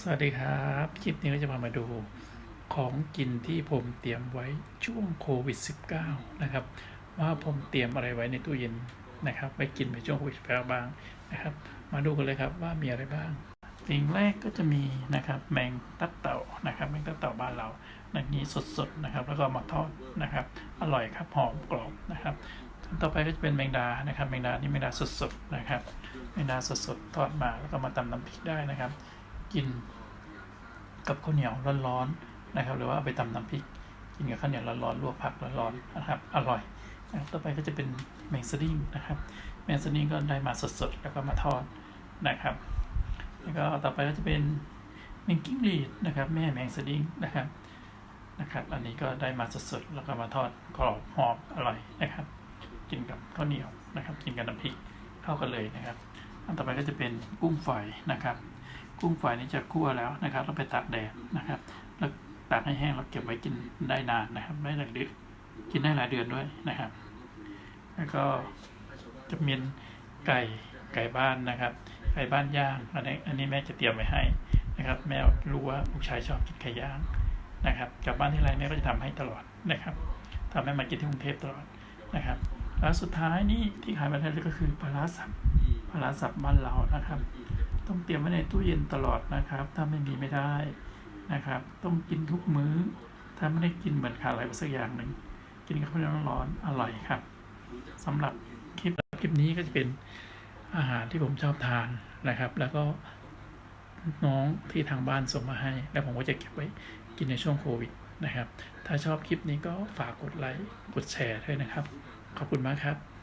สวัสดีครับ คลิปนี้ก็จะพามาดูของกินที่ผมเตรียมไว้ช่วงโควิด -19 นะครับ ว่าผมเตรียมอะไรไว้ในตู้เย็นนะครับไว้กินในช่วงโควิด -19 บ้างนะครับ มาดูกันเลยครับว่ามีอะไรบ้าง สิ่งแรกก็จะมีนะครับแมงตับเต่านะครับ แมงตับเต่าบ้านเราอันนี้สดๆนะครับ แล้วก็มาทอดนะครับ อร่อยครับหอมกรอบนะครับต่อไปก็จะเป็นแมงดานะครับ แมงดานี่แมงดาสดๆนะครับ แมงดาสดๆทอดมาแล้วก็มาตำน้ำพริกได้นะครับ กินกับข้าวเหนียวร้อนๆนะครับ หรือว่าเอาไปตำน้ำพริก กินกับข้าวเหนียวร้อนๆลวกผักร้อนๆนะครับ อร่อยนะครับต่อไปก็จะเป็นแมงสดิ้งนะครับ แมงสดิ้งก็ได้มาสดๆ แล้วก็มาทอดนะครับ แล้วก็ต่อไปก็จะเป็นแมงกิ้งหรีดนะครับ แม่แมงสดิ้งนะครับนะครับ อันนี้ก็ได้มาสดๆ แล้วก็มาทอดกรอบหอมอร่อยนะครับ กินกับข้าวเหนียวนะครับ กินกับน้ำพริกเข้ากันเลยนะครับ อันต่อไปก็จะเป็นกุ้งฝอยนะครับ กุ้งฝอยนี่จะคั่วแล้วนะครับแล้วไปตากแดดนะครับ แล้วตากให้แห้งแล้วเก็บไว้กินได้นานนะครับได้หลายเดือนกินได้หลายเดือนด้วยนะครับ แล้วก็จะมีไก่ไก่บ้านนะครับ ไก่บ้านย่างอันนี้อันนี้แม่จะเตรียมไว้ให้นะครับ แม่รู้ว่าลูกชายชอบกินไก่ย่างนะครับกลับบ้านที่ไรแม่ก็จะทำให้ตลอดนะครับทำให้มากินที่กรุงเทพตลอดนะครับแล้วสุดท้ายนี่ที่ขายมาได้เลยก็คือปลาร้าสับปลาร้าสับบ้านเรานะครับ ต้องเตรียมไว้ในตู้เย็นตลอดนะครับ ถ้าไม่มีไม่ได้นะครับ ต้องกินทุกมื้อ ถ้าไม่ได้กินเหมือนขาดอะไรไปสักอย่างหนึ่งกินกับข้าวเหนียวร้อนๆอร่อยครับสำหรับคลิปคลิปนี้ก็จะเป็นอาหารที่ผมชอบทานนะครับ แล้วก็น้องที่ทางบ้านส่งมาให้ แล้วผมก็จะเก็บไว้กินในช่วงโควิดนะครับ ถ้าชอบคลิปนี้ก็ฝากกดไลค์ กดแชร์ด้วยนะครับ ขอบคุณมากครับ